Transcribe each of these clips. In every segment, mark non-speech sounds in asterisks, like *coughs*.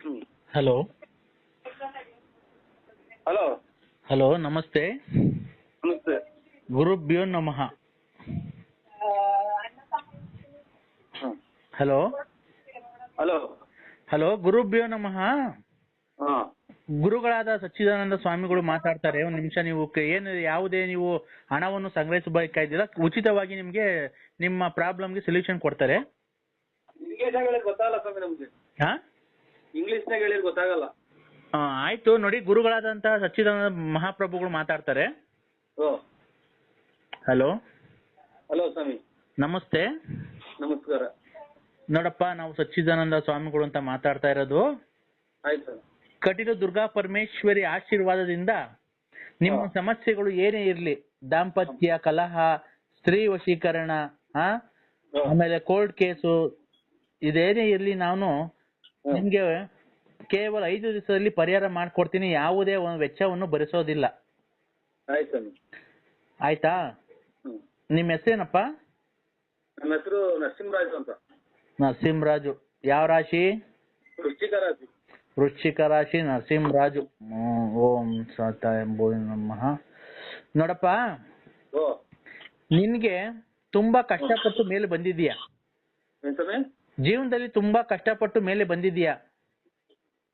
Hello hello hello ನಮಸ್ತೆ ನಮಸ್ತೆ ಗುರುಭ್ಯೋ ನಮಃ ಹಲೋ ಹಲೋ ಹಲೋ ಗುರುಭ್ಯೋ ನಮಃ ಗುರುಗಳಾದ ಸಚ್ಚಿದಾನಂದ ಸ್ವಾಮಿಗಳು ಮಾತಾಡ್ತಾರೆ. ಒಂದ್ ನಿಮಿಷ ನೀವು ಏನು ಯಾವುದೇ ನೀವು ಹಣವನ್ನು ಸಂಗ್ರಹಿಸಬೇಕಾಗಿಲ್ಲ ಉಚಿತವಾಗಿ ನಿಮ್ಗೆ ನಿಮ್ಮ ಪ್ರಾಬ್ಲಮ್ಗೆ ಸೊಲ್ಯೂಷನ್ ಕೊಡ್ತಾರೆ. ಗೊತ್ತಲ್ಲ ಸ್ವಾಮಿ ನಮ್ಗೆ. ಹಾ? ಇಂಗ್ಲೀಷ್ನಾಗ ಹೇಳಿದ್ ಗೊತ್ತಾಗಲ್ಲ. ಆ, ಆಯ್ತು ನೋಡಿ ಗುರುಗಳಾದಂತಹ ಸಚ್ಚಿದಾನಂದ ಮಹಾಪ್ರಭುಗಳು ಮಾತಾಡ್ತಾರೆ. ಓ. ಹಲೋ. ಹಲೋ ಸ್ವಾಮಿ. ನಮಸ್ತೆ. ನಮಸ್ಕಾರ. ನೋಡಪ್ಪ ನಾವು ಸಚ್ಚಿದಾನಂದ ಸ್ವಾಮಿಗಳು ಅಂತ ಮಾತಾಡ್ತಾ ಇರೋದು. ಆಯ್ತು ಕಟೀಲು ದುರ್ಗಾ ಪರಮೇಶ್ವರಿ ಆಶೀರ್ವಾದದಿಂದ ನಿಮ್ಮ ಹಾ. ಸಮಸ್ಯೆಗಳು ಏನೇ ಇರ್ಲಿ ದಾಂಪತ್ಯ ಕಲಹ ಸ್ತ್ರೀ ವಶೀಕರಣ ಆ. ಆಮೇಲೆ ಕೋರ್ಟ್ ಕೇಸು ಇದೇನೇ ಇರ್ಲಿ ನಾನು. ನಿಮ್ಗೆ ಕೇವಲ ಐದು ದಿವಸದಲ್ಲಿ ಪರಿಹಾರ ಮಾಡ್ಕೊಡ್ತೀನಿ ಯಾವುದೇ ಒಂದು ವೆಚ್ಚವನ್ನು ಭರಿಸೋದಿಲ್ಲ. ಆಯ್ತು ಸ್ವಾಮಿ. ಆಯ್ತಾ? ನಿಮ್ ನಿಮ್ಮ ಹೆಸರೇನಪ್ಪ? ನನ್ನ ಹೆಸರು ನರಸಿಂಹರಾಜು ಅಂತ. ನರಸಿಂಹರಾಜು. ಯಾವ ರಾಶಿ? ವೃಶ್ಚಿಕ ರಾಶಿ. ವೃಶ್ಚಿಕ ರಾಶಿ ನರಸಿಂಹರಾಜು. ಹ್ಮ್, ಓಂ ಸತ ಎಂಬುದು ನಮಃ. ನೋಡಪ್ಪ ಓ. ನಿನ್ಗೆ ತುಂಬಾ ಕಷ್ಟಪಟ್ಟು ಮೇಲೆ ಬಂದಿದ್ಯಾ ಏನ್ ಸ್ವಾಮಿ? ಜೀವನದಲ್ಲಿ ತುಂಬಾ ಕಷ್ಟಪಟ್ಟು ಮೇಲೆ ಬಂದಿದೀಯ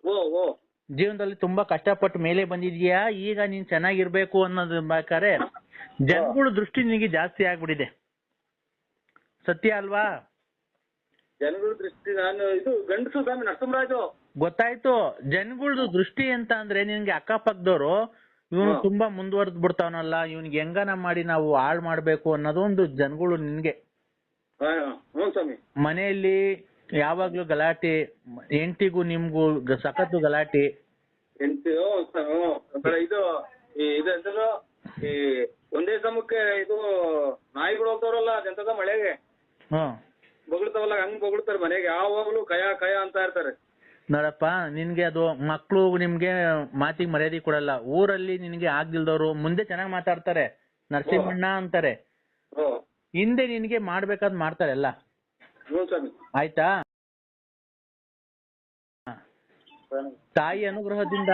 ಓ ಓ. ಜೀವನದಲ್ಲಿ ತುಂಬಾ ಕಷ್ಟಪಟ್ಟು ಮೇಲೆ ಬಂದಿದೀಯಾ ಈಗ ನೀನ್ ಚೆನ್ನಾಗಿರ್ಬೇಕು ಅನ್ನೋದು ಬೇಕಾದ್ರೆ ಜನಗಳ ದೃಷ್ಟಿ ನಿನಗೆ ಜಾಸ್ತಿ ಆಗ್ಬಿಟ್ಟಿದೆ. ಸತ್ಯ ಅಲ್ವಾ? ಜನಗಳ ದೃಷ್ಟಿ ನಾನು ಇದು ಗಂಡಸು ಸ್ವಾಮಿ ನರಸಿಂಹರಾಜು. ಗೊತ್ತಾಯ್ತು. ಜನಗಳದು ದೃಷ್ಟಿ ಅಂತ ಅಂದ್ರೆ ನಿನ್ಗೆ ಅಕ್ಕಪಕ್ಕದವರು ಇವನು ತುಂಬಾ ಮುಂದುವರೆದ್ ಬಿಡ್ತಾವನಲ್ಲ. ಇವ್ನಿಗೆ ಹೆಂಗನ ಮಾಡಿ ನಾವು ಹಾಳ್ ಮಾಡ್ಬೇಕು ಅನ್ನೋದು ಒಂದು ಜನಗಳು ನಿನ್ಗೆ. ಮನೆಯಲ್ಲಿ ಯಾವಾಗ್ಲೂ ಗಲಾಟೆ ಹೆಂಡತಿಗೂ ನಿಮ್ಗೂ ಗ- ಸಖತ್ತು ಗಲಾಟೆ. ಎಂಟು ಇದು ಈ ಒಂದೇ ಸಮಕ್ಕೆ ಇದು ನಾಯಿಗಳು ಹೋಗ್ತಾವ್ರಲ್ಲ ಅದೆಂತದ ಮಳೆಗೆ? ಹ್ಮ್ ಬೊಗಳ್ತಾವಲ್ಲ ಹಂಗ್ ಬೊಗಳ್ತಾರೆ ಮನೆಗೆ. ಯಾವಾಗ್ಲೂ ಕಯ ಕಯ ಅಂತ ಇರ್ತಾರೆ. ನೋಡಪ್ಪ ನಿನ್ಗೆ ಅದು ಮಕ್ಳು ನಿಮ್ಗೆ ಮಾತಿಗೆ ಮರ್ಯಾದೆ ಕೊಡಲ್ಲ. ಊರಲ್ಲಿ ನಿನ್ಗೆ ಆಗ್ದಿಲ್ದವ್ರು ಮುಂದೆ ಚೆನ್ನಾಗಿ ಮಾತಾಡ್ತಾರೆ. ನರಸಿಂಹಣ್ಣ ಅಂತಾರೆ. ಓ. ಹಿಂದೆ ನಿನಗೆ ಮಾಡ್ಬೇಕಾದ್ ಮಾಡ್ತಾರೆ ಎಲ್ಲ ಹ್ಞೂ ಸ್ವಾಮಿ. ಆಯ್ತಾ? ತಾಯಿ ಅನುಗ್ರಹದಿಂದ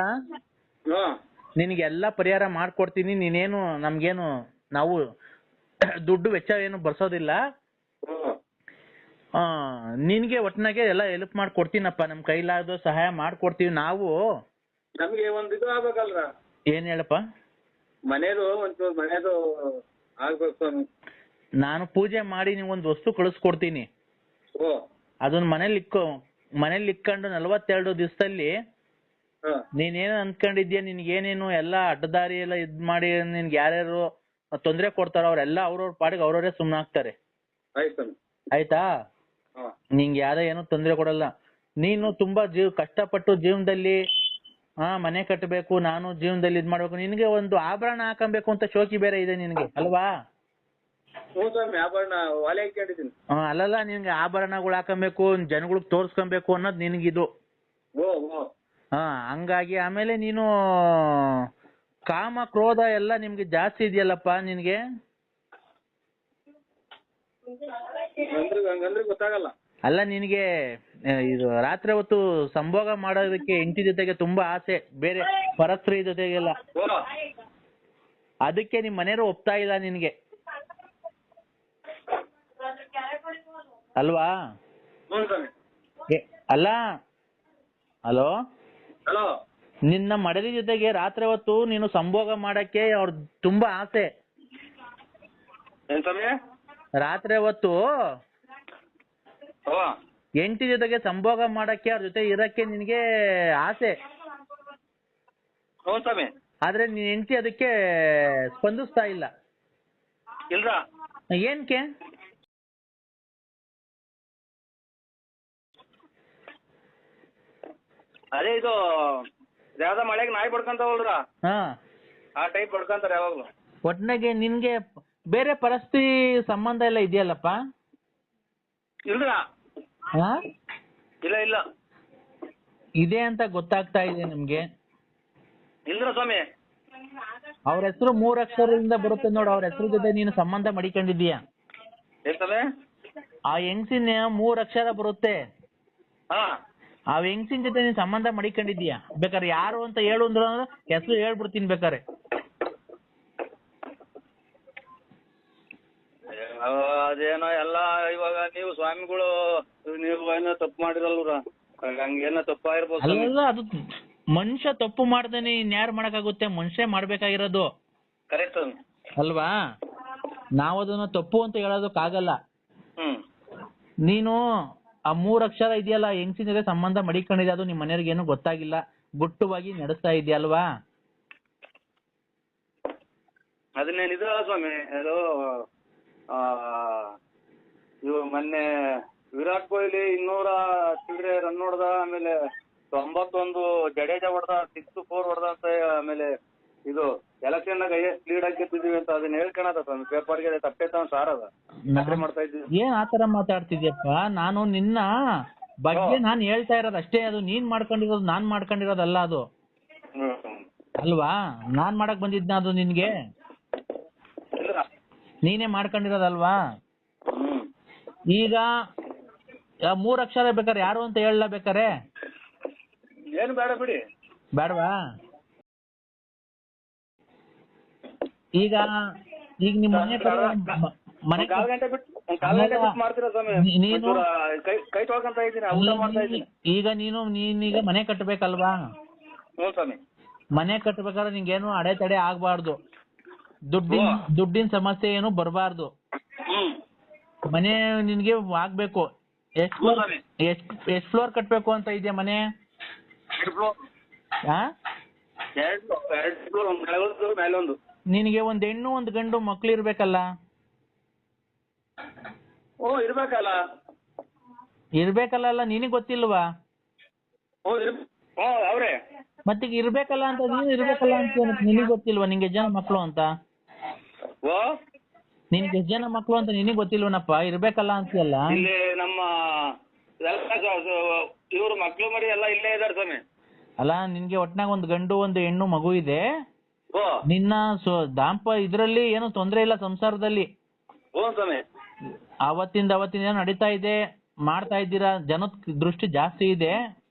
ನಿನಗೆ ಎಲ್ಲ ಪರಿಹಾರ ಮಾಡ್ಕೊಡ್ತೀನಿ ನೀನೇನು ನಮ್ಗೇನು ನಾವು ದುಡ್ಡು ವೆಚ್ಚ ಏನು ಬರ್ಸೋದಿಲ್ಲ? ನಿನ್ಗೆ ಒಟ್ನಾಗೆ ಎಲ್ಲ ಹೆಲ್ಪ್ ಮಾಡ್ಕೊಡ್ತೀನಪ್ಪ ನಮ್ ಕೈಲಾದ ಸಹಾಯ ಮಾಡ್ಕೊಡ್ತೀವಿ ನಾವು. ನಮ್ಗೆ ಒಂದ್ ಇದು ಆಗ್ಬೇಕಲ್ರ? ಏನ್ ಹೇಳಪ್ಪ? ಮನೇದು ಒಂಚೂರು ಮನೇದು ಆಗ್ಬೇಕು ಸ್ವಾಮಿ. ನಾನು ಪೂಜೆ ಮಾಡಿ ನಿಂಗೊಂದು ವಸ್ತು ಕಳಿಸ್ಕೊಡ್ತೀನಿ. ಅದನ್ನ ಮನೇಲಿ ಇಕ್ಕೋ ಮನೇಲಿ ಇಕ್ಕೊಂಡು ನಲವತ್ತೆರಡು ದಿವಸದಲ್ಲಿ ನೀನೇನು ಅನ್ಕೊಂಡಿದ್ಯಾ? ನಿನ್ಗೇನೇನು ಎಲ್ಲ ಅಡ್ಡದಾರಿ ಎಲ್ಲ ಇದ್ ಮಾಡಿ ನಿನ್ಗೆ ಯಾರ್ಯಾರು ತೊಂದ್ರೆ ಕೊಡ್ತಾರೋ ಅವ್ರೆಲ್ಲ ಅವ್ರವ್ರ ಪಾಡಿಗೆ ಅವ್ರವ್ರೇ ಸುಮ್ಮನಾಗ್ತಾರೆ ಆಯ್ತು ನಿಂಗೆ ಯಾರೇ ಏನು ತೊಂದ್ರೆ ಕೊಡಲ್ಲ. ನೀನು ತುಂಬಾ ಜೀವ ಕಷ್ಟಪಟ್ಟು ಜೀವನದಲ್ಲಿ ಹಾ ಮನೆ ಕಟ್ಟಬೇಕು ನಾನು ಜೀವನದಲ್ಲಿ ಇದ್ ಮಾಡ್ಬೇಕು. ನಿನ್ಗೆ ಒಂದು ಆಭರಣ ಹಾಕಬೇಕು ಅಂತ ಶೋಕಿ ಬೇರೆ ಇದೆ ನಿನ್ಗೆ ಅಲ್ವಾ? ಹ್ಞೂ ಸ್ವಾಮಿ ಆಭರಣ ವಾಲೆ ಹಾಕೊಂಡಿದ್ದೀನಿ ಆ, ಅಲ್ಲಲ್ಲ ನಿನ್ಗೆ ಆಭರಣಗಳು ಹಾಕೊಬೇಕು ಜನಗಳಿಗೆ ತೋರ್ಸ್ಕೊಬೇಕು ಅನ್ನೋದು ನಿನ್ಗಿದು. ಓ ಓ ಹಾ ಹಂಗಾಗಿ ಆಮೇಲೆ ನೀನು ಕಾಮ ಕ್ರೋಧ ಎಲ್ಲ ನಿಮ್ಗೆ ಜಾಸ್ತಿ ಇದೆಯಲ್ಲಪ್ಪ ನಿನ್ಗೆ? ಹಂಗಂದ್ರೆ ಗೊತ್ತಾಗಲ್ಲ. ಅಲ್ಲ ನಿನ್ಗೆ ಇದು ರಾತ್ರಿ ಹೊತ್ತು ಸಂಭೋಗ ಮಾಡೋದಕ್ಕೆ ಹೆಂಡತಿ ಜೊತೆಗೆ ತುಂಬಾ ಆಸೆ ಬೇರೆ ಪರಸ್ತ್ರೀ ಜೊತೆಗೆಲ್ಲ. ಓ ಅದಕ್ಕೆ ನಿಮ್ ಮನೆಯವರು ಒಪ್ತಾ ಇಲ್ಲ ನಿನ್ಗೆ. ಅಲ್ವಾ? ಅಲ್ಲ? ಹಲೋ? ಹಲೋ? ನಿನ್ನ ಮಡದಿ ಜೊತೆಗೆ ರಾತ್ರಿ ಹೊತ್ತು ನೀನು ಸಂಭೋಗ ಮಾಡಕ್ಕೆ ಅವ್ರ ತುಂಬಾ ಆಸೆ. ರಾತ್ರಿ ಹೊತ್ತು ಹೆಂಡತಿ ಜೊತೆಗೆ ಸಂಭೋಗ ಮಾಡಕ್ಕೆ ಅವ್ರ ಜೊತೆ ಇರಕ್ಕೆ ನಿನ್ಗೆ ಆಸೆ. ಆದ್ರೆ ನೀನ್ ಹೆಂಡತಿ ಅದಕ್ಕೆ ಸ್ಪಂದಿಸ್ತಾ ಇಲ್ಲ. ಏನ್ಕೆ? ಅದೇ ಇದು ಯಾವ್ದೋ ಮಳೆಗ್ ನಾಯಿ ಬಡ್ಕೊಂತಾವಲ್ರ? ಹಾ. ಆ ಟೈಪ್ ಬಡ್ಕಂತಾರೆ ಯಾವಾಗ್ಲೂ. ಒಟ್ನಾಗೆ ನಿನ್ಗೆ ಬೇರೆ ಪರಿಸ್ಥಿತಿ ಸಂಬಂಧ ಎಲ್ಲ ಇದೆಯಲ್ಲಪ್ಪ? ಇಲ್ರ? ಹಾ? ಇಲ್ಲ ಇಲ್ಲ. ಇದೆ ಅಂತ ಗೊತ್ತಾಗ್ತಾ ಇದೆ ನಿಮ್ಗೆ? ಇಲ್ರ ಸ್ವಾಮಿ? ಅವ್ರ ಹೆಸರು ಮೂರ್ ಅಕ್ಷರದಿಂದ ಬರುತ್ತೆ ನೋಡು ಅವ್ರ ಹೆಸರು ಜೊತೆ ನೀನು ಸಂಬಂಧ ಮಡಿಕೊಂಡಿದೀಯ ಏನ್ ಸ್ವಾಮಿ ಆ ಹೆಂಗ್ಸಿನ ಮೂರ್ ಅಕ್ಷರ ಬರುತ್ತೆ? ಹಾ. ಆ ಹೆಂಗ್ಸಿನ ಜೊತೆ ನೀನ್ ಸಂಬಂಧ ಮಡಿಕೊಂಡಿದ್ಯಾ ಬೇಕಾದ್ರೆ ಯಾರು ಅಂತ ಹೇಳು ಅಂದ್ರು ಹೆಸರು ಹೇಳ್ಬಿಡ್ತೀನಿ ಬೇಕಾರೆ ಅದೇನೋ ಎಲ್ಲ ಇವಾಗ ನೀವು ಸ್ವಾಮಿಗಳು ನೀವು ಏನೋ ತಪ್ಪು ಮಾಡಿರಲ್ವ್ರ ಹಂಗೇನೋ ತಪ್ಪಾಗಿರ್ಬೋದು. ಅಲ್ಲ ಅದು ಮನುಷ್ಯ ತಪ್ಪು ಮಾಡ್ದೇನೆ ಇನ್ಯಾರು ಮಾಡಕ್ಕಾಗುತ್ತೆ? ಮನುಷ್ಯ ಮಾಡ್ಬೇಕಾಗಿರೋದು. ಕರೆಕ್ಟ್ ಅಲ್ವಾ? ನಾವು ಅದನ್ನ ತಪ್ಪು ಅಂತ ಹೇಳೋದಕ್ಕಾಗಲ್ಲ. ಹ್ಮ್. ನೀನು ಆ ಮೂರ್ ಅಕ್ಷರ ಇದೆಯಲ್ಲ, ಹೆಂಗಸಿನ ಜೊತೆ ಸಂಬಂಧ ಮಡಿಕೊಂಡಿದೆ ಅದು ನಿಮ್ ಮನೆಯವ್ರಿಗೆ ಏನು ಗೊತ್ತಾಗಿಲ್ಲ. ಗುಟ್ಟುವಾಗಿ ನಡೆಸ್ತಾ ಇದೆಯಲ್ವಾ ಅದನ್ನೇನಿದಲ್ಲ ಸ್ವಾಮಿ ಅದು ಇವು ಮೊನ್ನೆ ವಿರಾಟ್ ಕೊಹ್ಲಿ ಇನ್ನೂರ ಚಿಲ್ಲರೆ ರನ್ ಹೊಡೆದ ಆಮೇಲೆ ತೊಂಬತ್ತೊಂದು ಜಡೇಜಾ ಹೊಡೆದ ಸಿಕ್ಸ್ ಫೋರ್ ಹೊಡೆದ ಆಮೇಲೆ ಇದು ಎಲೆಕ್ಷನ್ ನಾಗ ಹೈಯೆಸ್ಟ್ ಲೀಡ್ ಆಗಿರ್ತಿದೀವಿ ಅಂತ ಅದನ್ನ ಹೇಳ್ಕೊಳತ್ತ ಪೇಪರ್ಗೆ ಪೇಪರ್ಗೆ ತಪ್ಪೈತ ಸಾರ್ ಅದ. ನಕಲಿ ಮಾಡ್ತಾ ಇದ್ದೀವಿ. ಏನ್ ಆತರ ಮಾತಾಡ್ತಿದ್ಯಪ್ಪ? ನಾನು ನಿನ್ನ ಬಗ್ಗೆ ನಾನ್ ಹೇಳ್ತಾ ಇರೋದು ಅಷ್ಟೇ ಅದು. ನೀನ್ ಮಾಡ್ಕೊಂಡಿರೋದು ನಾನ್ ಮಾಡ್ಕೊಂಡಿರೋದಲ್ಲ ಅದು. ಅಲ್ವಾ? ನಾನ್ ಮಾಡಕ್ ಬಂದಿದ್ನ ಅದು ನಿನ್ಗೆ. ನೀನೇ ಮಾಡ್ಕೊಂಡಿರೋದಲ್ವಾ? ಈಗ ಆ ಮೂರ್ ಅಕ್ಷರ ಬೇಕಾರೆ ಯಾರು ಅಂತ ಹೇಳಲ್ಲ ಬೇಕಾರೆ ಏನು ಬೇಡ ಬಿಡಿ. ಬೇಡವಾ? ಈಗ ಈಗ ನಿಮ್ ಮನೆ ಕಡೆ ಮನೆ ಒಂದ್ ಕಾಲ್ ಗಂಟೆ ಬಿಟ್ಟು ಒಂದ್ ಕಾಲ್ ಗಂಟೆ ಬಿಟ್ಟು ಮಾಡ್ತೀರಾ ಸ್ವಾಮಿ? ನೀ- ನೀನು- ಕೈ ಕೈ ತೊಳ್ಕೊಂತ ಇದ್ದೀನಿ ಊಟ ಮಾಡ್ತಾ ಇದ್ದೀನಿ. ಈಗ ನೀನು ನೀನೀಗ ಮನೆ ಕಟ್ಟಬೇಕಲ್ವಾ ಹ್ಞೂ ಸ್ವಾಮಿ. ಮನೆ ಕಟ್ಟಬೇಕಾದ್ರೆ ನಿಂಗೇನು ಅಡೆತಡೆ ಆಗ್ಬಾರ್ದು. ದುಡ್ಡಿನ. ದುಡ್ಡಿನ ಸಮಸ್ಯೆ ಏನು ಬರಬಾರ್ದು. ಮನೆ ನಿನ್ಗೆ ಆಗ್ಬೇಕು. ಎಷ್ಟ್ ಫ್ಲೋರ್ ಎಷ್ಟ್ ಎಷ್ಟ್ ಫ್ಲೋರ್ ಕಟ್ಬೇಕು ಅಂತ ಇದೆಯಾ ಮನೆ? ಎರಡು ಫ್ಲೋರ್. ಎರಡು ಫ್ಲೋರ್ ಮೇಲೆ ಒಂದು ನಿನಗೆ ಒಂದ್ ಹೆಣ್ಣು ಒಂದ್ ಗಂಡು ಮಕ್ಳು ಇರ್ಬೇಕಲ್ಲ? ಓ ಇರ್ಬೇಕಲ್ಲ. ಇರ್ಬೇಕಲ್ಲ ಅಲ್ಲ ನಿನಗ್ ಗೊತ್ತಿಲ್ವಾ? ಓ ಇರ್ ಓ ಅವ್ರೆ. ಮತ್ತೀಗ ಇರ್ಬೇಕಲ್ಲ ಅಂತ ನೀನು ಇರ್ಬೇಕಲ್ಲ ಅಂತ ನಿನಗ್ ಗೊತ್ತಿಲ್ವಾ? ನಿಂಗೆ ಜನ ಮಕ್ಳು ಅಂತ? ಓ? ನಿನ್ಗೆ ಎಷ್ಟ್ ಜನ ಮಕ್ಳು ಅಂತ ನಿನಗ್ ಗೊತ್ತಿಲ್ವನಪ್ಪ? ಇರ್ಬೇಕಲ್ಲ ಅಂತೀಯಲ್ಲ? ಇಲ್ಲಿ ನಮ್ಮ ಇವ್ರು ಮಕ್ಳು ಮರಿ ಎಲ್ಲ ಇಲ್ಲೇ ಇದಾರೆ ಸ್ವಾಮಿ. ಅಲ್ಲ ನಿನ್ಗೆ ಒಟ್ನಾಗ ಒಂದ್ ಗಂಡು ಒಂದು ಹೆಣ್ಣು ಮಗು ಇದೆ. ಓ. ನಿನ್ನ ದಾಂಪ ಇದ್ರಲ್ಲಿ ಏನು ತೊಂದ್ರೆ ಇಲ್ಲ ಸಂಸಾರದಲ್ಲಿ. ಓ ಸ್ವಾಮಿ. ಅವತ್ತಿಂದ ಅವತ್ತಿಂದ ಏನೋ ನಡೀತಾ ಇದೆ ಮಾಡ್ತಾ ಇದ್ದೀರಾ ಜನದ ದೃಷ್ಟಿ ಜಾಸ್ತಿ ಇದೆ.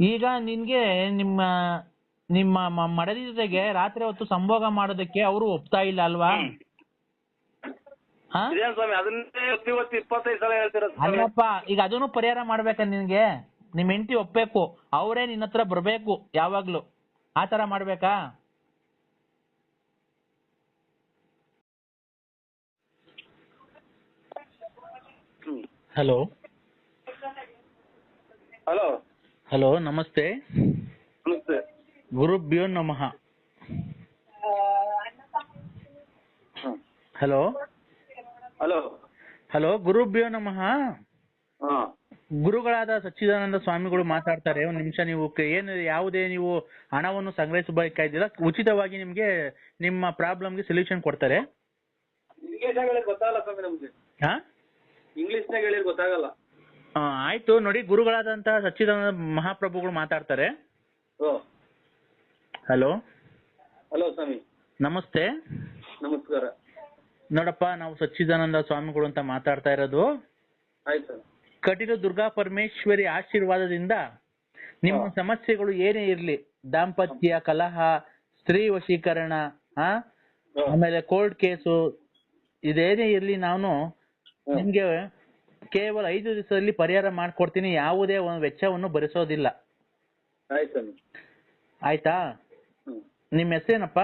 ಈಗ ನಿನ್ಗೆ ನಿಮ್ಮ ನಿಮ್ಮ ಮ- ಮಡದಿ ಜೊತೆಗೆ ರಾತ್ರಿ ಹೊತ್ತು ಸಂಭೋಗ ಮಾಡೋದಕ್ಕೆ ಅವರು ಒಪ್ತಾ ಇಲ್ಲ ಅಲ್ವಾ? ಹಾ? ಇದೇನ್ ಸ್ವಾಮಿ ಅದನ್ನೇ ಇವತ್ತು ಇವತ್ತು ಇಪ್ಪತ್ತೈದು ಸಲ ಹೇಳ್ತೀರ ಸ್ವಾಮಿ. ಅಲ್ಲಪ್ಪ ಈಗ ಅದನ್ನು ಪರಿಹಾರ ಮಾಡ್ಬೇಕ ನಿನ್ಗೆ? ನಿಮ್ ಹೆಂಡತಿ ಒಪ್ಪಬೇಕು ಅವರೇ ನಿನ್ನ ಹತ್ರ ಬರ್ಬೇಕು ಯಾವಾಗ್ಲೂ. ಆ ತರ ಮಾಡ್ಬೇಕಾ? ಹಲೋ. ಹಲೋ. ಹಲೋ ನಮಸ್ತೆ. ನಮಸ್ತೆ. ಗುರುಭ್ಯೋ ನಮಃ. ಹಲೋ. ಹಲೋ. ಹಲೋ ಗುರುಭ್ಯೋ ನಮಃ. ಹಾ. ಗುರುಗಳಾದ ಸಚ್ಚಿದಾನಂದ ಸ್ವಾಮಿಗಳು ಮಾತಾಡ್ತಾರೆ. ಒಂದ್ ನಿಮಿಷ ನೀವು ಏನು ಯಾವುದೇ ನೀವು ಹಣವನ್ನು ಸಂಗ್ರಹಿಸಬೇಕಾಗಿದ್ದೀರಾ ಉಚಿತವಾಗಿ ನಿಮ್ಗೆ ನಿಮ್ಮ ಪ್ರಾಬ್ಲಮ್ಗೆ ಸೊಲ್ಯೂಷನ್ ಕೊಡ್ತಾರೆ. ಇಂಗ್ಲೀಷ್ನಾಗ ಹೇಳಿದ್ ಗೊತ್ತಾಗಲ್ಲ ಸ್ವಾಮಿ ನಮ್ಗೆ. ಹಾ? ಗೊತ್ತಾಗಲ್ಲ. ಆ, ಆಯ್ತು. ನೋಡಿ ಗುರುಗಳಾದಂತಹ ಸಚ್ಚಿದಾನಂದ ಮಹಾಪ್ರಭುಗಳು ಮಾತಾಡ್ತಾರೆ. ಓ ಹಲೋ ಹಲೋ ಸ್ವಾಮಿ. ನಮಸ್ತೆ. ನಮಸ್ಕಾರ. ನೋಡಪ್ಪ ನಾವು ಸಚ್ಚಿದಾನಂದ ಸ್ವಾಮಿಗಳು ಅಂತ ಮಾತಾಡ್ತಾ ಇರೋದು. ಆಯ್ತು ಸ್ವಾಮಿ. ಕಟೀಲು ದುರ್ಗಾ ಪರಮೇಶ್ವರಿ ಆಶೀರ್ವಾದದಿಂದ ನಿಮ್ಮ ಸಮಸ್ಯೆಗಳು ಏನೇ ಇರ್ಲಿ ದಾಂಪತ್ಯ ಕಲಹ ಸ್ತ್ರೀ ವಶೀಕರಣ ಆ. ಆಮೇಲೆ ಕೋರ್ಟ್ ಕೇಸು ಇದೇನೇ ಇರ್ಲಿ ನಾನು. ನಿಮ್ಗೆ ಕೇವಲ ಐದು ದಿವಸದಲ್ಲಿ ಪರಿಹಾರ ಮಾಡ್ಕೊಡ್ತೀನಿ ಯಾವುದೇ ಒಂದು ವೆಚ್ಚವನ್ನು ಭರಿಸೋದಿಲ್ಲ. ಆಯ್ತು ನಿಮ್ಮ ಹೆಸರೇನಪ್ಪ?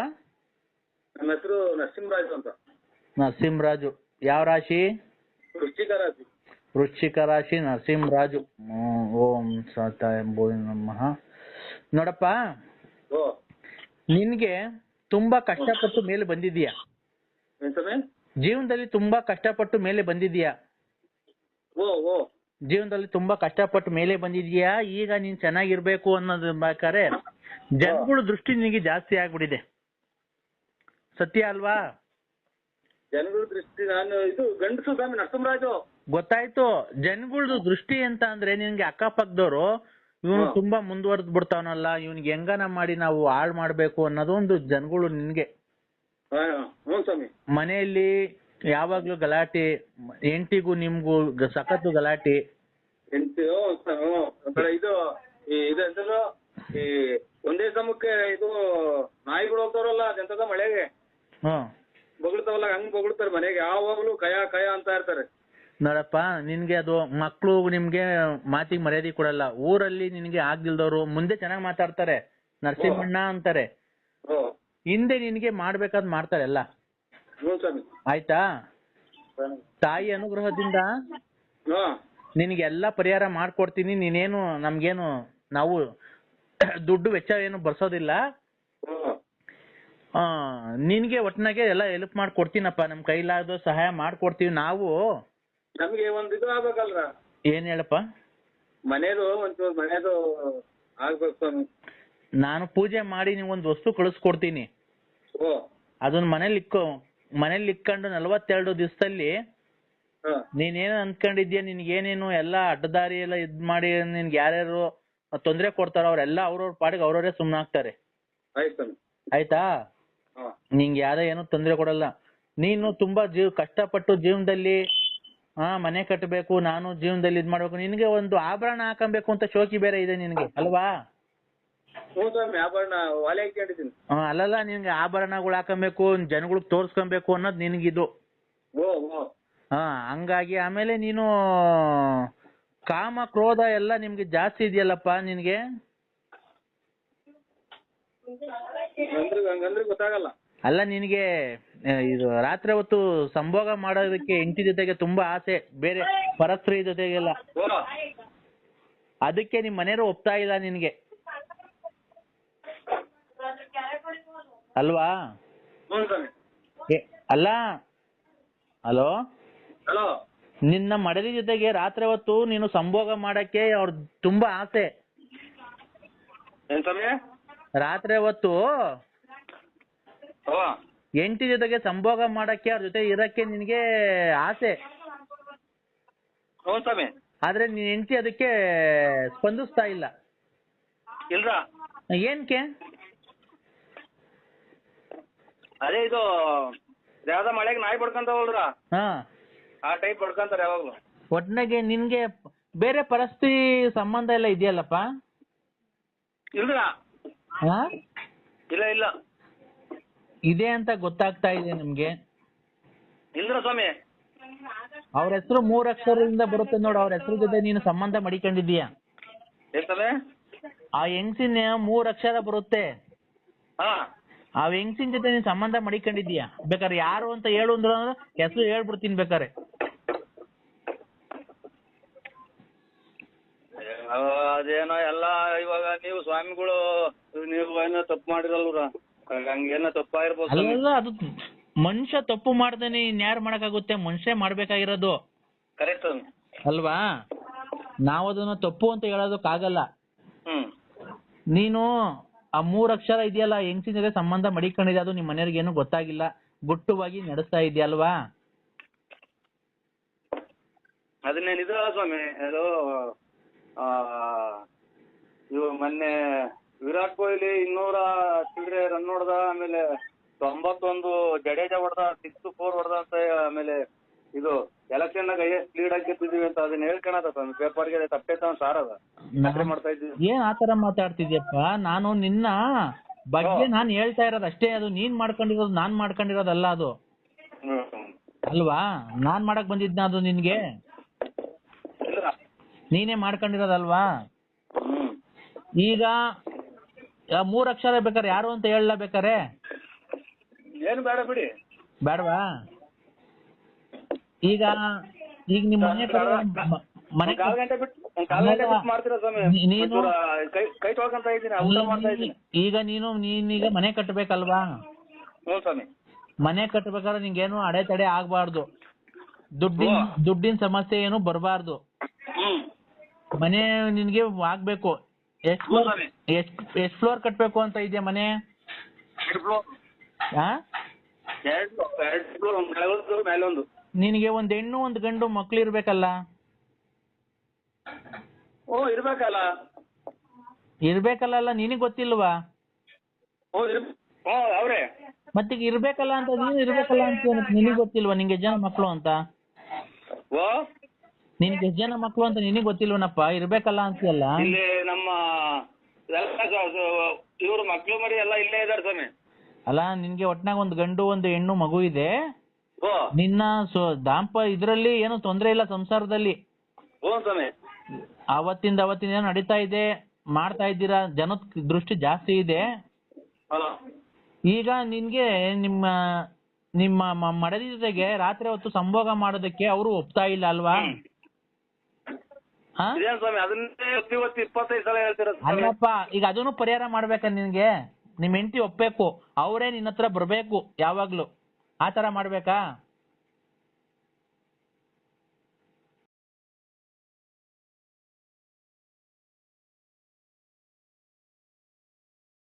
ನನ್ನ ಹೆಸರು ನರಸಿಂಹರಾಜು ಅಂತ. ನರಸಿಂಹರಾಜು. ಯಾವ ರಾಶಿ? ವೃಶ್ಚಿಕ ರಾಶಿ. ವೃಶ್ಚಿಕ ರಾಶಿ ನರಸಿಂಹರಾಜು. ಓಂ ಸತಾಯ ನಮಃ. ನೋಡಪ್ಪ ಓ. ನಿನ್ಗೆ ತುಂಬಾ ಕಷ್ಟಪಟ್ಟು ಮೇಲೆ ಬಂದಿದ್ಯಾ ಜೀವನದಲ್ಲಿ ತುಂಬಾ ಕಷ್ಟಪಟ್ಟು ಮೇಲೆ ಬಂದಿದ್ಯಾ ಓ ಓ. ಜೀವನದಲ್ಲಿ ತುಂಬಾ ಕಷ್ಟಪಟ್ಟು ಮೇಲೆ ಬಂದಿದ್ಯಾ ಈಗ ನೀನ್ ಚೆನ್ನಾಗಿರ್ಬೇಕು ಅನ್ನೋದು ಬೇಕಾದ್ರೆ ಜನಗಳ ದೃಷ್ಟಿ ನಿನಗೆ ಜಾಸ್ತಿ ಆಗ್ಬಿಟ್ಟಿದೆ. ಸತ್ಯ ಅಲ್ವಾ? ಜನಗಳ ದೃಷ್ಟಿ ನಾನು ಇದು ಗಂಡಸು ಸ್ವಾಮಿ ನರಸಿಂಹರಾಜು. ಗೊತ್ತಾಯ್ತು. ಜನಗಳದು ದೃಷ್ಟಿ ಅಂತ ಅಂದ್ರೆ ನಿನ್ಗೆ ಅಕ್ಕಪಕ್ಕದವರು ಇವನು ತುಂಬಾ ಮುಂದುವರೆದು ಬಿಡ್ತಾವನಲ್ಲ ಇವನಿಗೆ ಹೆಂಗನ ಮಾಡಿ ನಾವು ಹಾಳ್ ಮಾಡ್ಬೇಕು ಅನ್ನೋದು ಒಂದು ಜನಗಳು ನಿನ್ಗೆ. ಮನೆಯಲ್ಲಿ ಯಾವಾಗ್ಲೂ ಗಲಾಟೆ ಎಂಟಿಗೂ ನಿಮ್ಗೂ ಸಖತ್ತು ಗಲಾಟೆ. ಇದು ಈ ಒಂದೇ ಸಮಕ್ಕೆ ಇದು ನಾಯಿಗಳು ಹೋಗ್ತಾರಲ್ಲ ಅದೆಂತದ ಮಳೆಗೆ? ಬೊಗಳ್ತಾವಲ್ಲ ಹಂಗ್ ಬೊಗಳ್ತಾರೆ ಮನೆಗೆ. ಯಾವಾಗ್ಲೂ ಕಯ ಕಯ ಅಂತ ಇರ್ತಾರೆ. ನೋಡಪ್ಪ ನಿನಗೆ ಅದು ಮಕ್ಕಳು ನಿಮ್ಗೆ ಮಾತಿಗೆ ಮರ್ಯಾದೆ ಕೊಡಲ್ಲ. ಊರಲ್ಲಿ ನಿನಗೆ ಆಗ್ದಿಲ್ದವ್ರು ಮುಂದೆ ಚೆನ್ನಾಗಿ ಮಾತಾಡ್ತಾರೆ ನರಸಿಂಹಣ್ಣ ಅಂತಾರೆ. ಹಿಂದೆ ನಿನಗೆ ಮಾಡ್ಬೇಕಾದ್ ಮಾಡ್ತಾರೆ ಅಲ್ಲ? ಹ್ಞೂ ಸ್ವಾಮಿ. ಆಯ್ತಾ? ತಾಯಿ ಅನುಗ್ರಹದಿಂದ ಹಾ ನಿನಗೆ ಎಲ್ಲ ಪರಿಹಾರ ಮಾಡ್ಕೊಡ್ತೀನಿ ನೀನೇನು ನಮ್ಗೇನು ನಾವು *coughs* ದುಡ್ಡು ವೆಚ್ಚ ಏನು ಬರ್ಸೋದಿಲ್ಲ. ಆ, ನಿನ್ಗೆ ಒಟ್ನಾಗೆ ಎಲ್ಲ ಹೆಲ್ಪ್ ಮಾಡ್ಕೊಡ್ತೀನಪ್ಪ. ನಮ್ ಕೈಲಾದ ಸಹಾಯ ಮಾಡ್ಕೊಡ್ತೀವಿ. ನಾವು ನಮ್ಗೆ ಒಂದ್ ಇದು ಆಗ್ಬೇಕಲ್ರ? ಏನ್ ಹೇಳಪ್ಪ? ಮನೇದು ಒಂಚೂರು ಮನೇದು ಆಗ್ಬೇಕು ಸ್ವಾಮಿ. ನಾನು ಪೂಜೆ ಮಾಡಿ ನಿಂಗೊಂದು ವಸ್ತು ಕಳಿಸ್ಕೊಡ್ತೀನಿ. ಓ. ಅದನ್ನ ಮನೇಲಿ ಇಕ್ಕೋ ಮನೇಲಿ ಇಕ್ಕೊಂಡು ನಲವತ್ತೆರಡು ದಿವಸದಲ್ಲಿ ಹಾ. ನೀನೇನು ಅನ್ಕೊಂಡಿದ್ಯಾ? ನಿನ್ಗೇನೇನು ಎಲ್ಲ ಅಡ್ಡದಾರಿ ಎಲ್ಲ ಇದ್ ಮಾಡಿ ನಿನ್ಗೆ ಯಾರ್ಯಾರು ತೊಂದ್ರೆ ಕೊಡ್ತಾರೋ ಅವ್ರೆಲ್ಲ ಅವ್ರವ್ರ ಪಾಡಿಗೆ ಅವ್ರವ್ರೇ ಸುಮ್ನಾಗ್ತಾರೆ ಆಯ್ತು ಸ್ವಾಮಿ. ಆಯ್ತಾ? ಹಾ. ನಿಂಗೆ ಯಾರೇ ಏನು ತೊಂದ್ರೆ ಕೊಡಲ್ಲ. ನೀನು ತುಂಬಾ ಜೀವ ಕಷ್ಟಪಟ್ಟು ಜೀವನದಲ್ಲಿ ಹಾ ಮನೆ ಕಟ್ಟಬೇಕು ನಾನು ಜೀವನದಲ್ಲಿ ಇದ್ ಮಾಡ್ಬೇಕು ನಿನ್ಗೆ ಒಂದು ಆಭರಣ ಹಾಕಬೇಕು ಅಂತ ಶೋಕಿ ಬೇರೆ ಇದೆ ನಿನಗೆ ಅಲ್ವಾ? ಹ್ಞೂ ಸ್ವಾಮಿ ಆಭರಣ ಒಲೆ ಹಾಕೊಂಡಿದ್ದೀನಿ ಆ, ಅಲ್ಲಲ್ಲ ನಿನ್ಗೆ ಆಭರಣಗಳು ಹಾಕಬೇಕು ಜನಗಳಿಗೆ ತೋರ್ಸ್ಕೊಬೇಕು ಅನ್ನೋದು ನಿನ್ಗಿದು. ಓ ಓ. ಹಾ ಹಂಗಾಗಿ ಆಮೇಲೆ ನೀನು ಕಾಮ ಕ್ರೋಧ ಎಲ್ಲ ನಿಮ್ಗೆ ಜಾಸ್ತಿ ಇದೆಯಲ್ಲಪ್ಪ ನಿನ್ಗೆ? ಹಂಗಂದ್ರೆ ಗೊತ್ತಾಗಲ್ಲ. ಅಲ್ಲ ನಿನಗೆ ಇದು ರಾತ್ರಿ ಹೊತ್ತು ಸಂಭೋಗ ಮಾಡೋದಕ್ಕೆ ಹೆಂಡತಿ ಜೊತೆಗೆ ತುಂಬಾ ಆಸೆ ಬೇರೆ ಪರಸ್ತ್ರೀ ಜೊತೆಗೆಲ್ಲ. ಓ ಅದಕ್ಕೆ ನಿಮ್ ಮನೆಯವರು ಒಪ್ತಾ ಇಲ್ಲ ನಿನಗೆ? ಅಲ್ವಾ? ಹ್ಞೂ ಸ್ವಾಮಿ. ಏ, ಅಲ್ಲ? ಹಲೋ? ಹಲೋ? ನಿನ್ನ ಮಡದಿ ಜೊತೆಗೆ ರಾತ್ರಿ ಹೊತ್ತು ನೀನು ಸಂಭೋಗ ಮಾಡಕ್ಕೆ ಅವ್ರ ತುಂಬಾ ಆಸೆ. ಏನ್ ಸ್ವಾಮಿ? ರಾತ್ರಿ ಹೊತ್ತು ಹೆಂಡತಿ ಜೊತೆಗೆ ಸಂಭೋಗ ಮಾಡಕ್ಕೆ ಅವ್ರ ಜೊತೆ ಇರಕ್ಕೆ ನಿನಗೆ ಆಸೆ. ಹ್ಞೂ ಸ್ವಾಮಿ. ಆದ್ರೆ ನಿನ್ ಹೆಂಡತಿ ಅದಕ್ಕೆ ಸ್ಪಂದಿಸ್ತಾ ಇಲ್ಲ. ಇಲ್ರ? ಏನ್ಕೆ? ಅದೇ ಇದು ಯಾವ್ದೋ ಮಳೆಗೆ ನಾಯಿ ಬಡ್ಕಂತಾವಲ್ರ? ಹಾ. ಆ ಟೈಪ್ ಬಡ್ಕಂತಾರೆ ಯಾವಾಗ್ಲೂ. ಒಟ್ನಾಗೆ ನಿನ್ಗೆ ಬೇರೆ ಪರಿಸ್ಥಿತಿ ಸಂಬಂಧ ಎಲ್ಲ ಇದೆಯಲ್ಲಪ್ಪ? ಇಲ್ರ? ಹಾ? ಇಲ್ಲ ಇಲ್ಲ. ಇದೆ ಅಂತ ಗೊತ್ತಾಗ್ತಾ ಇದೆ ನಿಮ್ಗೆ? ಇಲ್ರ ಸ್ವಾಮಿ. ಅವ್ರ ಹೆಸರು ಮೂರ್ ಅಕ್ಷರದಿಂದ ಬರುತ್ತೆ ನೋಡು ಅವ್ರ ಹೆಸರು ಜೊತೆ ನೀನು ಸಂಬಂಧ ಮಡಿಕೊಂಡಿದೀಯ ಆ ಹೆಂಗ್ಸಿನ ಮೂರ್ ಅಕ್ಷರ ಬರುತ್ತೆ. ಹಾ. ಆ ಹೆಂಗ್ಸಿನ ಜೊತೆ ನೀನ್ ಸಂಬಂಧ ಮಡಿಕೊಂಡಿದೀಯ ಬೇಕಾದ್ರೆ ಯಾರು ಅಂತ ಹೇಳು ಅಂದ್ರೆ ಹೆಸರು ಹೇಳ್ಬಿಡ್ತೀನಿ ಬೇಕಾರೆ ಅದೇನೋ ಎಲ್ಲ ಇವಾಗ ನೀವು ಸ್ವಾಮಿಗಳು ನೀವು ಏನೋ ತಪ್ಪು ಮಾಡಿರಲ್ರ ಹಂಗೇನೋ ತಪ್ಪಾಗಿರ್ಬೋದು ಸ್ವಾಮಿ. ಅಲ್ಲ ಅದು ಮನುಷ್ಯ ತಪ್ಪು ಮಾಡ್ದೇನೆ ಇನ್ಯಾರು ಮಾಡಕ್ಕಾಗುತ್ತೆ? ಮನುಷ್ಯ ಮಾಡ್ಬೇಕಾಗಿರೋದು. ಕರೆಕ್ಟ್ ಅಲ್ವಾ? ನಾವು ಅದನ್ನ ತಪ್ಪು ಅಂತ ಹೇಳೋದಕ್ಕಾಗಲ್ಲ. ಹ್ಮ್. ನೀನು ಆ ಮೂರ್ ಅಕ್ಷರ ಇದೆಯಲ್ಲ ಹೆಂಗ್ಸಿನ ಜೊತೆ ಸಂಬಂಧ ಮಡಿಕೊಂಡಿದೆ ಅದು ನಿಮ್ ಮನೆಯವ್ರಿಗೆ ಏನು ಗೊತ್ತಾಗಿಲ್ಲ. ಗುಟ್ಟುವಾಗಿ ನಡೆಸ್ತಾ ಇದೆಯಲ್ವಾ ಅಲ್ವಾ? ಇದಲ್ಲ ಸ್ವಾಮಿ ಅದು ಇವು ಮೊನ್ನೆ ವಿರಾಟ್ ಕೊಹ್ಲಿ ಇನ್ನೂರ ಚಿಲ್ಲರೆ ರನ್ ಹೊಡೆದ ಆಮೇಲೆ ತೊಂಬತ್ತೊಂದು ಜಡೇಜಾ ಹೊಡೆದ ಸಿಕ್ಸ್ ಫೋರ್ ಹೊಡೆದ ಅಂತ ಆಮೇಲೆ ಇದು ಎಲೆಕ್ಷನ್ ನಾಗ ಹೈಯೆಸ್ಟ್ ಲೀಡ್ ಹಾಕಿರ್ತಿದೀವಿ ಅಂತ ಅದನ್ನ ಹೇಳ್ಕೊಳತ ಪೇಪರ್ಗೆ ತಪ್ಪೈತ ಸಾರ್ ಅದ. ಖಾತ್ರಿ ಮಾಡ್ತಾ ಇದ್ದೀವಿ. ಏನ್ ಆತರ ಮಾತಾಡ್ತಿದ್ಯಪ್ಪ? ನಾನು ನಿನ್ನ ಬಗ್ಗೆ ನಾನ್ ಹೇಳ್ತಾ ಇರೋದು ಅಷ್ಟೇ ಅದು ನೀನ್ ಮಾಡ್ಕೊಂಡಿರೋದು ನಾನ್ ಮಾಡ್ಕೊಂಡಿರೋದಲ್ಲ ಅದು. ಅಲ್ವಾ? ನಾನ್ ಮಾಡಕ್ ಬಂದಿದ್ನ ಅದು ನಿನ್ಗೆ? ನೀನೇ ಮಾಡ್ಕೊಂಡಿರೋದಲ್ವಾ? ಈಗ ಆ ಮೂರ್ ಅಕ್ಷರ ಬೇಕಾರೆ ಯಾರು ಅಂತ ಹೇಳಲ್ಲ ಬೇಕಾರೆ ಏನು ಬೇಡ ಬಿಡಿ. ಬೇಡವಾ? ಈಗ ಈಗ ನಿಮ್ ಮನೆ ಕಡೆ ಮ- ಮನೆ ಕಾಲ್ ಗಂಟೆ ಬಿಟ್ಟು ಒಂದ್ ಕಾಲ್ ಗಂಟೆ ಬಿಟ್ಟು ಮಾಡ್ತೀರಾ ಸ್ವಾಮಿ? ನೀನು- ಒಂಚೂರ ಕೈ ಕೈ ತೊಳ್ಕೊಂತ ಇದ್ದೀನಿ ಊಟ ಮಾಡ್ತಾ ಇದ್ದೀನಿ. ಈಗ ನೀನು ನೀನೀಗ ಮನೆ ಕಟ್ಟಬೇಕಲ್ವಾ ಹ್ಞೂ ಸ್ವಾಮಿ. ಮನೆ ಕಟ್ಟಬೇಕಾದ್ರೆ ನಿಂಗೇನು ಅಡೆತಡೆ ಆಗ್ಬಾರ್ದು. ದುಡ್ಡಿನ ದುಡ್ಡಿನ ಸಮಸ್ಯೆ ಏನು ಬರಬಾರ್ದು. ಹ್ಮ್. ಮನೆ ನಿನ್ಗೆ ಆಗ್ಬೇಕು. ಎಷ್ಟ್ ಫ್ಲೋರ್ ಕಟ್ಟಬೇಕು ಎಷ್ಟ್ ಎಷ್ಟ್ ಫ್ಲೋರ್ ಕಟ್ಬೇಕು ಅಂತ ಇದೆಯಾ ಮನೆ? ಎರಡು ಫ್ಲೋರ್ ಆ? ಎರಡು ಎರಡು ಫ್ಲೋರ್ ಒಂದು ಕೆಳಗೆ ಒಂದು ಮೇಲೆ ಒಂದು. ನಿನಗೆ ಒಂದ್ ಹೆಣ್ಣು ಒಂದ್ ಗಂಡು ಮಕ್ಳು ಇರ್ಬೇಕಲ್ಲ? ಓ ಇರ್ಬೇಕಲ್ಲ. ಇರ್ಬೇಕಲ್ಲ ನಿನಗ್ ಗೊತ್ತಿಲ್ವಾ? ಓ ಇರ್ ಓ ಅವ್ರೆ. ಮತ್ತೀಗ ಇರ್ಬೇಕಲ್ಲ ಅಂತ ನೀನು ಇರ್ಬೇಕಲ್ಲ ಅಂತ ನಿನಗೆ ಗೊತ್ತಿಲ್ವಾ ನಿಂಗೆ ಜನ ಮಕ್ಳು ಅಂತ? ಓ ನಿನ್ಗೆ ಎಷ್ಟ್ ಜನ ಮಕ್ಕಳು ಅಂತ ನಿನಗೆ ಗೊತ್ತಿಲ್ವನಪ್ಪ? ಇರ್ಬೇಕಲ್ಲ ಅಂತೀಯಲ್ಲ? ಇಲ್ಲಿ ನಮ್ಮ ಇವರು ಮಕ್ಕಳು ಮರಿ ಎಲ್ಲ ಇಲ್ಲೇ ಇದಾರೆ ಸ್ವಾಮಿ. ಅಲ್ಲ ನಿನ್ಗೆ ಒಟ್ನಾಗ ಒಂದು ಗಂಡು ಒಂದು ಹೆಣ್ಣು ಮಗು ಇದೆ. ಓ ನಿನ್ನ ಸೊ ದಾಂಪ ಇದ್ರಲ್ಲಿ ಏನು ತೊಂದರೆ ಇಲ್ಲ ಸಂಸಾರದಲ್ಲಿ. ಸ್ವಾಮಿ. ಅವತ್ತಿಂದ ಅವತ್ತಿಂದ ಏನೋ ನಡೀತಾ ಇದೆ ಮಾಡ್ತಾ ಇದ್ದೀರಾ? ಜನದ ದೃಷ್ಟಿ ಜಾಸ್ತಿ ಇದೆ. ಹಲೋ. ಈಗ ನಿನ್ಗೆ ನಿಮ್ಮ ನಿಮ್ಮ ಮ- ಮಡದಿ ಜೊತೆಗೆ ರಾತ್ರಿ ಹೊತ್ತು ಸಂಭೋಗ ಮಾಡೋದಕ್ಕೆ ಅವರು ಒಪ್ತಾ ಇಲ್ಲ ಅಲ್ವಾ? ಇದೇನ್ ಸ್ವಾಮಿ ಅದನ್ನೇ ಇವತ್ತು ಇವತ್ತು ಇಪ್ಪತ್ತೈದು ಸಲ ಹೇಳ್ತೀರ ಸ್ವಾಮಿ. ಅಲ್ಲಪ್ಪ ಈಗ ಅದನ್ನು ಪರಿಹಾರ ಮಾಡ್ಬೇಕ ನಿನ್ಗೆ? ನಿಮ್ ಹೆಂಡತಿ ಒಪ್ಬೇಕು ಅವರೇ ನಿನ್ನ ಹತ್ರ ಬರ್ಬೇಕು ಯಾವಾಗ್ಲೂ. ಆ ತರ ಮಾಡ್ಬೇಕಾ?